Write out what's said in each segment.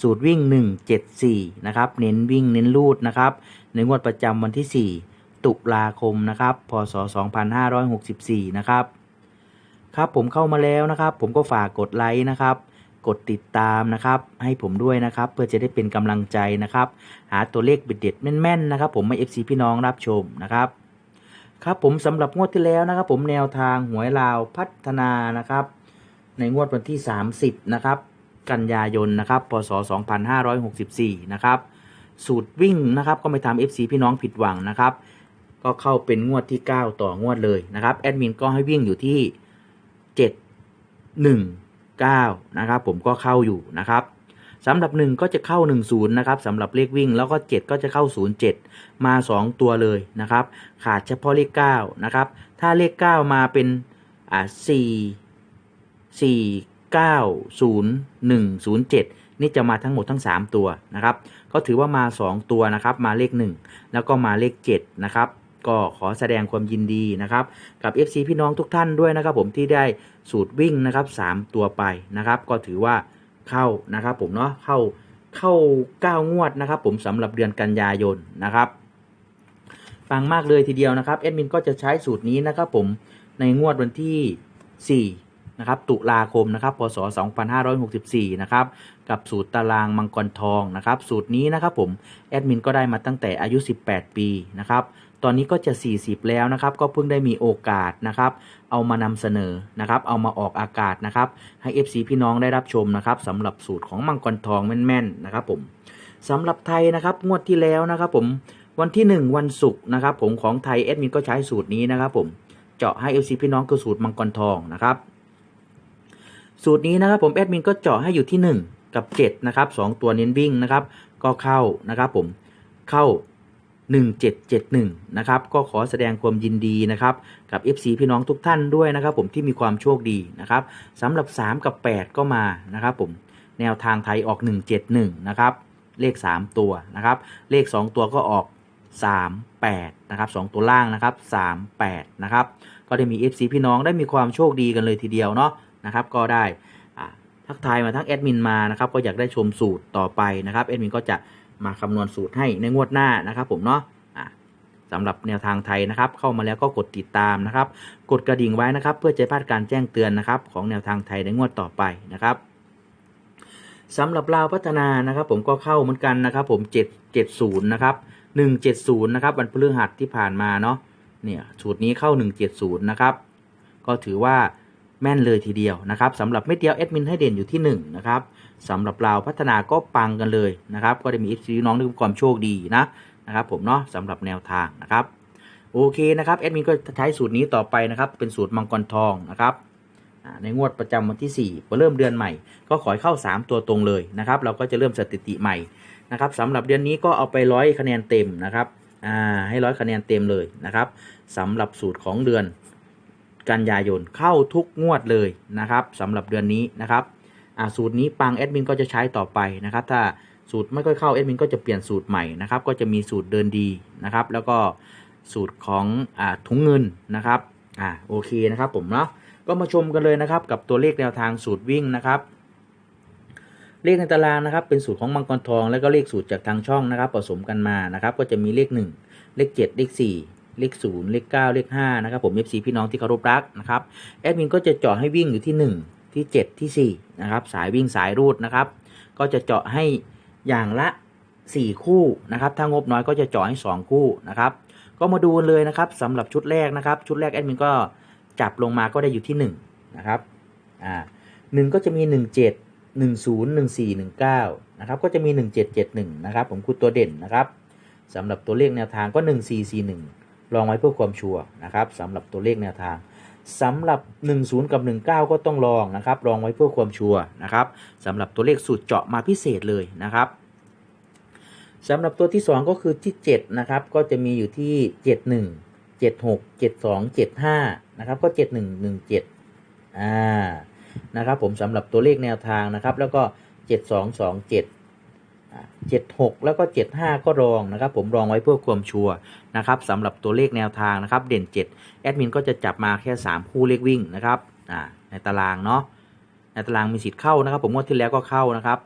สูตรวิ่ง 174 นะครับ เน้นวิ่งเน้นลูดนะครับ ในงวดประจำวันที่ 4 ตุลาคมนะครับ พศ 2564 นะครับ ครับผมเข้ามาแล้วนะครับ ผมก็ฝากกดไลค์นะครับ กดติดตามนะครับ ให้ผมด้วยนะครับ เพื่อจะได้เป็นกำลังใจนะครับ หาตัวเลขเด็ดๆแม่นๆนะครับ ผมมา FC พี่น้องรับชมนะครับ ครับผมสำหรับงวดที่แล้วนะครับ ผมแนวทางหวยลาวพัฒนานะครับ ในงวดวันที่ 30 นะครับ กันยายนนะครับพศ 2564 นะครับ สูตรวิ่งนะครับก็ไม่ทำ FC พี่น้องผิดหวังนะครับ ก็เข้าเป็นงวดที่ 9 ต่องวดเลยนะครับแอดมินก็ให้วิ่งอยู่ที่ 7 1 9 นะครับ ผมก็เข้าอยู่นะครับสำหรับ 1 ก็จะเข้า 10 นะครับสำหรับเลขวิ่งแล้วก็ 7 ก็จะเข้า 07 มา 2 ตัวเลยนะครับ ขาดเฉพาะเลข9นะครับ ถ้าเลข 9 มาเป็นอ่า4 4 9 0 1 0 7 นี่จะมาทั้งหมดทั้ง 3 ตัวนะครับ ก็ถือว่ามา 2 ตัวนะครับมาเลข 1 แล้วก็มาเลข 7 นะครับ ก็ขอแสดงความยินดีนะครับ กับ FC พี่น้องทุกท่านด้วยนะครับ ผมที่ได้สูตรวิ่งนะครับ 3 ตัวไปนะครับ ก็ถือว่าเข้านะครับผมเนาะเข้าเข้า 9 งวดนะครับ ผมสำหรับเดือนกันยายนนะครับปังมากเลยทีเดียวนะครับแอดมินก็จะใช้สูตรนี้นะครับผมในงวดวันที่ 4 นะครับตุลาคมนะครับพศ 2564 นะครับกับสูตรตารางมังกรทองนะครับสูตรนี้นะครับผมแอดมินก็ได้มาตั้งแต่อายุ 18 ปีนะครับตอนนี้ก็จะ 40 แล้วนะครับก็เพิ่งได้มีโอกาสนะครับเอามานำเสนอนะครับเอามาออกอากาศนะครับให้ FC พี่น้องได้รับชมนะครับสำหรับสูตรของมังกรทองแม่นๆนะครับผมสำหรับไทยนะครับงวดที่แล้วนะครับผมวันที่ 1 วันศุกร์นะครับผมของไทยแอดมินก็ใช้สูตรนี้นะครับผมเจาะให้ FC พี่น้องคือสูตรมังกรทองนะครับ สูตรนี้นะครับผมแอดมินก็เจาะให้อยู่ที่ 1 กับ 7 นะครับ 2 ตัวเน้นวิ่งนะครับ ก็เข้านะครับผมเข้า 1771 นะครับ ก็ขอแสดงความยินดีนะครับ กับ FC พี่น้องทุกท่านด้วยนะครับ ผมที่มีความโชคดีนะครับสำหรับ 3 กับ 8 ก็มานะครับผมแนวทางไทยออก 171 นะครับ เลข 3 ตัวนะครับ เลข 2 ตัวก็ออก 38 นะครับ 2 ตัวล่างนะครับ 38 นะครับ ก็ได้มี FC พี่น้องได้มีความโชคดีกันเลยทีเดียวเนาะ นะครับ ก็ได้ทักทายมาทั้งแอดมินมานะครับ ก็อยากได้ชมสูตรต่อไปนะครับแอดมินก็จะมาคำนวณสูตรให้ในงวดหน้านะครับ ผมเนาะสำหรับแนวทางไทยนะครับ เข้ามาแล้วก็กดติดตามนะครับ กดกระดิ่งไว้นะครับ เพื่อจะพลาดการแจ้งเตือนนะครับ ของแนวทางไทยในงวดต่อไปนะครับสำหรับลาวพัฒนานะครับ ผมก็เข้าเหมือนกันนะครับ ผม770นะครับ170นะครับวันพฤหัสที่ผ่านมาเนาะเนี่ยสูตรนี้เข้า 170นะครับก็ถือว่า แม่นเลยทีเดียวนะครับสำหรับเม็ดเดียวแอดมินให้เด่นอยู่ที่1นะครับสำหรับเราพัฒนาก็ปังกันเลยนะครับก็ได้มี FC น้องที่มีความโชคดีนะนะครับผมเนาะสำหรับแนวทางนะครับโอเคนะครับแอดมินก็ใช้สูตรนี้ต่อไปนะครับเป็นสูตรมังกรทองนะครับในงวดประจำวันที่ 4พอเริ่มเดือนใหม่ ก็ขอให้เข้า 3 ตัวตรงเลยนะครับ เราก็จะเริ่มสถิติใหม่นะครับสำหรับเดือนนี้ก็เอาไปร้อยคะแนนเต็มนะครับให้ร้อยคะแนนเต็มเลยนะครับสำหรับสูตรของเดือน กันยายนเข้าทุกงวดเลยนะครับสำหรับเดือนนี้นะครับสูตรนี้ปังแอดมินก็จะใช้ต่อไปนะครับถ้าสูตรไม่ค่อยเข้าแอดมินก็จะเปลี่ยนสูตรใหม่นะครับก็จะมีสูตรเดินดีนะครับแล้วก็สูตรของอถุงเงินนะครับอ่าโอเคนะครับผมเนาะก็มาชมกันเลยนะครับกับตัวเลขแนวทางสูตรวิ่งนะครับ เลขในตารางนะครับ เป็นสูตรของมังกรทอง แล้วก็เลขสูตรจากทางช่องนะครับ ผสมกันมานะครับ ก็จะมีเลข 1 เลข 7 เลข 4 เลข0เลข9เลข5นะครับผม FC พี่น้องที่เคารพรักนะครับแอดมินก็จะเจาะให้วิ่งอยู่ที่1ที่7ที่4นะครับสายวิ่งสายรูดนะครับก็จะเจาะให้อย่างละ4คู่นะครับถ้างบน้อยก็จะเจาะให้2คู่นะครับก็มาดูเลยนะครับสำหรับชุดแรกนะครับชุดแรกแอดมินก็จับลงมาก็ได้อยู่ที่1นะครับอ่าหนึ่งก็จะมี1 7 1 0 1 4 1 9นะครับก็จะมี1771นะครับผมคือตัวเด่นนะครับสำหรับตัวเลขแนวทางก็1441 ลองไว้เพื่อความชัวร์นะครับสำหรับตัวเลขแนวทางสำหรับ 10 กับ 19 ก็ต้องลองนะครับลองไว้เพื่อความชัวร์นะครับสำหรับตัวเลขสูตรเจาะมาพิเศษเลยนะครับสำหรับตัวที่ 2 ก็คือที่ 7 นะครับ ก็จะมีอยู่ที่ 71 76 72 75 นะครับ ก็ 7117 อ่า นะครับผมสำหรับตัวเลขแนวทางนะครับ แล้วก็ 7227อ่า 76 แล้วก็ 75 ก็รองนะครับ ผมรองไว้เพื่อความชัวร์นะครับสำหรับตัวเลขแนวทางนะครับ เด่น 7 แอดมินก็จะจับมาแค่ 3 คู่เลขวิ่งนะครับในตารางเนาะในตารางมีสิทธิ์เข้านะครับ ผมงวดที่แล้วก็เข้านะครับ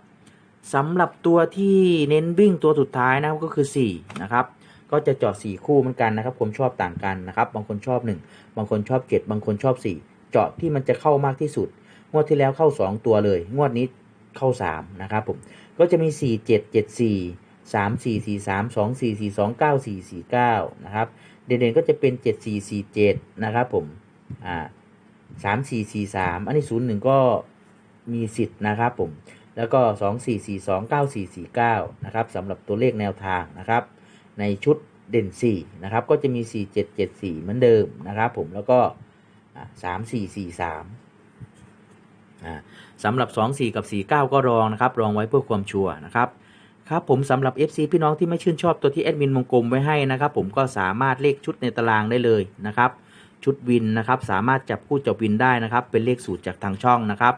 สำหรับตัวที่เน้นวิ่งตัวสุดท้ายนะครับก็คือ 4 นะครับ ก็จะเจาะ4คู่เหมือนกันนะครับ ผมชอบต่างกันนะครับ บางคนชอบ 1 บางคนชอบ 7 บางคนชอบ 4 เจาะที่มันจะเข้ามากที่สุด งวดที่แล้วเข้า 2 ตัวเลย งวดนี้เข้า 3 นะครับผม ก็จะมี 4 7 7 4 3 4 4 3 2 4 4 2 9 4 4 9นะครับ เด่นๆก็จะเป็น 7 4 4 7 นะครับผม อ่าสามสี่สี่สามอันนี้ศูนย์หนึ่งก็มีสิทธิ์นะครับผม แล้วก็สองสี่สี่สองเก้าสี่สี่เก้านะครับสำหรับตัวเลขแนวทางนะครับ ในชุดเด่นสี่นะครับ ก็จะมีสี่เจ็ดเจ็ดสี่เหมือนเดิมนะครับผม แล้วก็สามสี่สี่สาม สำหรับสองสี่กับสี่เก้าก็รองนะครับ รองไว้เพื่อความชัวร์นะครับครับผมสำหรับ FC พี่น้องที่ไม่ชื่นชอบตัวที่แอดมินวงกลมไว้ให้นะครับ ผมก็สามารถเลขชุดในตารางได้เลยนะครับชุดวินนะครับสามารถจับคู่จับวินได้นะครับ เป็นเลขสูตรจากทางช่องนะครับ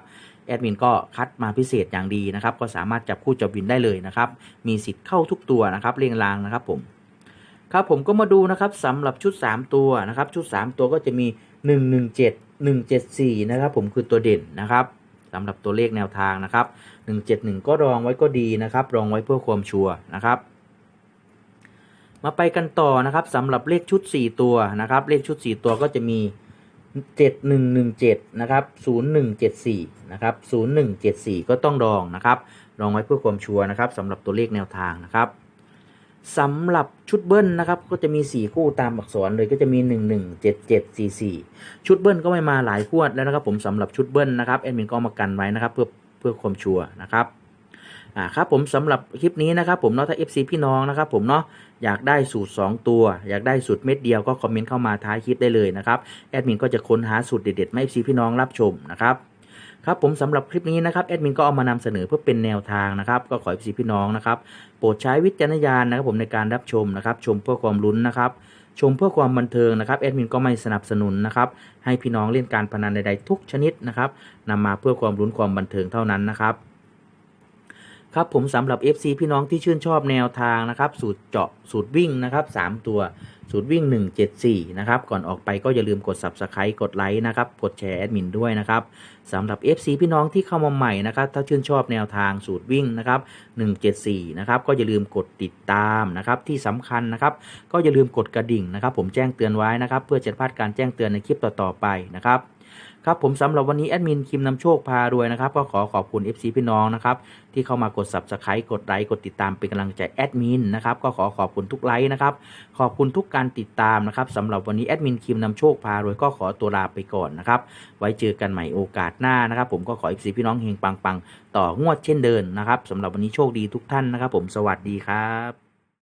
แอดมินก็คัดมาพิเศษอย่างดีนะครับ ก็สามารถจับคู่จับวินได้เลยนะครับ มีสิทธิ์เข้าทุกตัวนะครับเรียงรางนะครับผมครับผมก็มาดูนะครับสำหรับชุด 3 ตัวนะครับ ชุด 3 ตัวก็จะมี 117 174 นะครับ ผมคือตัวเด่นนะครับสำหรับตัวเลขแนวทางนะครับ 171 ก็รองไว้ก็ดีนะครับ รองไว้เพื่อความชัวร์นะครับ มาไปกันต่อนะครับสำหรับเลขชุด 4 ตัวนะครับ เลขชุด 4 ตัวก็จะมี 7117 นะครับ 0174 นะครับ 0174 ก็ต้องรองนะครับ รองไว้เพื่อความชัวร์นะครับสำหรับตัวเลขแนวทางนะครับ สำหรับชุดเบิ้ลนะครับ ก็จะมี 4 คู่ตามอักษรเลยก็จะมี 117744 ชุดเบิ้ลก็ไม่มาหลายขวดแล้วนะครับ ผมสำหรับชุดเบิ้ลนะครับแอดมินก็มากันไว้นะครับเพื่อเพื่อความชัวร์นะครับอ่าครับผมสำหรับคลิปนี้นะครับผมเนาะถ้า FC พี่น้องนะครับผมเนาะอยากได้สูตร 2 ตัว อยากได้สูตรเม็ดเดียวก็คอมเมนต์เข้ามาท้ายคลิปได้เลยนะครับแอดมินก็จะค้นหาสูตรเด็ดๆมา FC พี่น้องรับชมนะครับ ครับผมสำหรับคลิปนี้นะครับแอดมินก็เอามานำเสนอเพื่อเป็นแนวทางนะครับก็ขอ FC พี่น้องนะครับโปรดใช้วิจารณญาณนะครับผมในการรับชมนะครับชมเพื่อความลุ้นนะครับชมเพื่อความบันเทิงนะครับแอดมินก็ไม่สนับสนุนนะครับให้พี่น้องเล่นการพนันใดๆทุกชนิดนะครับนำมาเพื่อความลุ้นความบันเทิงเท่านั้นนะครับครับผมสำหรับ FC พี่น้องที่ชื่นชอบแนวทางนะครับสูตรเจาะสูตรวิ่งนะครับ 3 ตัว สูตรวิ่ง 174 นะครับ ก่อนออกไปก็อย่าลืมกด Subscribe กดไลค์นะครับ กดแชร์แอดมินด้วยนะครับสำหรับ FC พี่น้องที่เข้ามาใหม่นะครับ ถ้าชื่นชอบแนวทางสูตรวิ่งนะครับ 174 นะครับ ก็อย่าลืมกดติดตามนะครับ ที่สำคัญนะครับ ก็อย่าลืมกดกระดิ่งนะครับ ผมแจ้งเตือนไว้นะครับ เพื่อจะพลาดการแจ้งเตือนในคลิปต่อๆไปนะครับ ครับผมสำหรับวันนี้แอดมินคิมนำโชคพารวยนะครับก็ขอขอบคุณ FC พี่น้องนะครับที่เข้ามากด Subscribe กดไลค์กดติดตามเป็นกำลังใจแอดมินนะครับก็ขอขอบคุณทุกไลค์นะครับขอบคุณทุกการติดตามนะครับสำหรับวันนี้แอดมินคิมนำโชคพารวยก็ขอตัวลาไปก่อนนะครับไว้เจอกันใหม่โอกาสหน้านะครับ ผมก็ขอ FC พี่น้องเฮงปังๆ ต่องวดเช่นเดิมนะครับสำหรับวันนี้โชคดีทุกท่านนะครับ ผมสวัสดีครับ